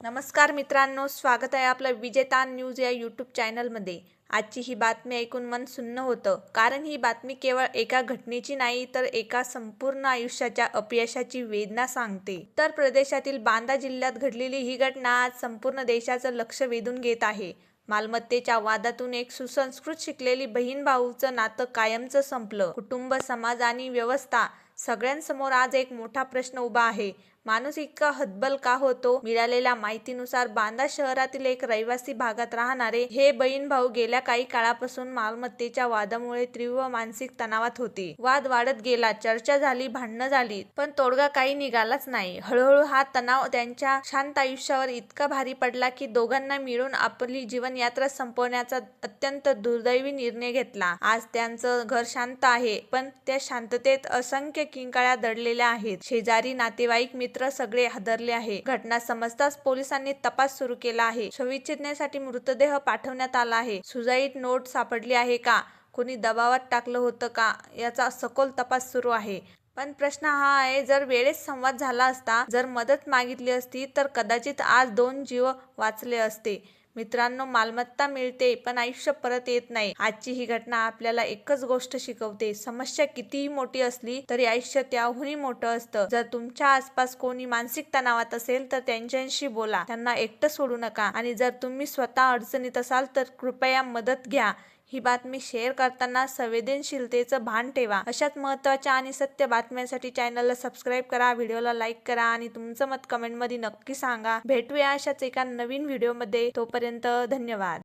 नमस्कार मित्रांनो स्वागत आहे आपलं विजेता न्यूज या यूट्यूब चॅनलमध्ये. आजची ही बातमी ऐकून मन सुन्न होतं. कारण ही बातमी केवळ एका घटनेची नाही तर एका संपूर्ण आयुष्याच्या अपयशाची वेदना सांगते. उत्तर प्रदेशातील बांदा जिल्ह्यात घडलेली ही घटना आज संपूर्ण देशाचं लक्ष वेधून घेत आहे. मालमत्तेच्या वादातून एक सुसंस्कृत शिकलेली बहीण भाऊचं नातं कायमचं संपलं. कुटुंब समाज आणि व्यवस्था सगळ्यांसमोर आज एक मोठा प्रश्न उभा आहे. माणूस इतका हतबल का होतो? मिळालेल्या माहितीनुसार बांदा शहरातील एक रहिवासी भागात राहणारे हे बहीण भाऊ गेल्या काही काळापासून मालमत्तेच्या वादामुळे तीव्र मानसिक तणावात होते. वाद वाढत गेला चर्चा झाली भांडणं झाली पण तोडगा काही निघालाच नाही. हळूहळू हा तणाव त्यांच्या शांत आयुष्यावर इतका भारी पडला की दोघांना मिळून आपली जीवनयात्रा संपवण्याचा अत्यंत दुर्दैवी निर्णय घेतला. आज त्यांचं घर शांत आहे पण त्या शांततेत असंख्य किंकाळ्या दडलेल्या आहेत. शेजारी नातेवाईक मित्र सगळे हादरले आहे. घटना समजताच पोलिसांनी तपास सुरू केला आहे. शविच्छेदनेसाठी मृतदेह पाठवण्यात आला आहे. सुजाईट नोट सापडली आहे का? कोणी दबावात टाकलं होतं का? याचा सखोल तपास सुरू आहे. पण प्रश्न हा आहे जर वेळेस संवाद झाला असता जर मदत मागितली असती तर कदाचित आज दोन जीव वाचले असते. मित्रांनो मालमत्ता मिळते पण आयुष्य परत येत नाही. आजची ही घटना आपल्याला एकच गोष्ट शिकवते. समस्या कितीही मोठी असली तरी आयुष्य त्याहूनही मोठं असतं. जर तुमच्या आसपास कोणी मानसिक तणावात असेल तर त्यांच्याशी बोला. त्यांना एकटं सोडू नका. आणि जर तुम्ही स्वतः अडचणीत असाल तर कृपया मदत घ्या. ही बातमी शेअर करताना संवेदनशीलतेचं भान ठेवा. अशाच महत्त्वाच्या आणि सत्य बातम्यांसाठी चॅनलला सबस्क्राईब करा व्हिडिओला लाईक करा आणि तुमचं मत कमेंटमध्ये नक्की सांगा. भेटूया अशाच एका नवीन व्हिडिओमध्ये. तोपर्यंत धन्यवाद.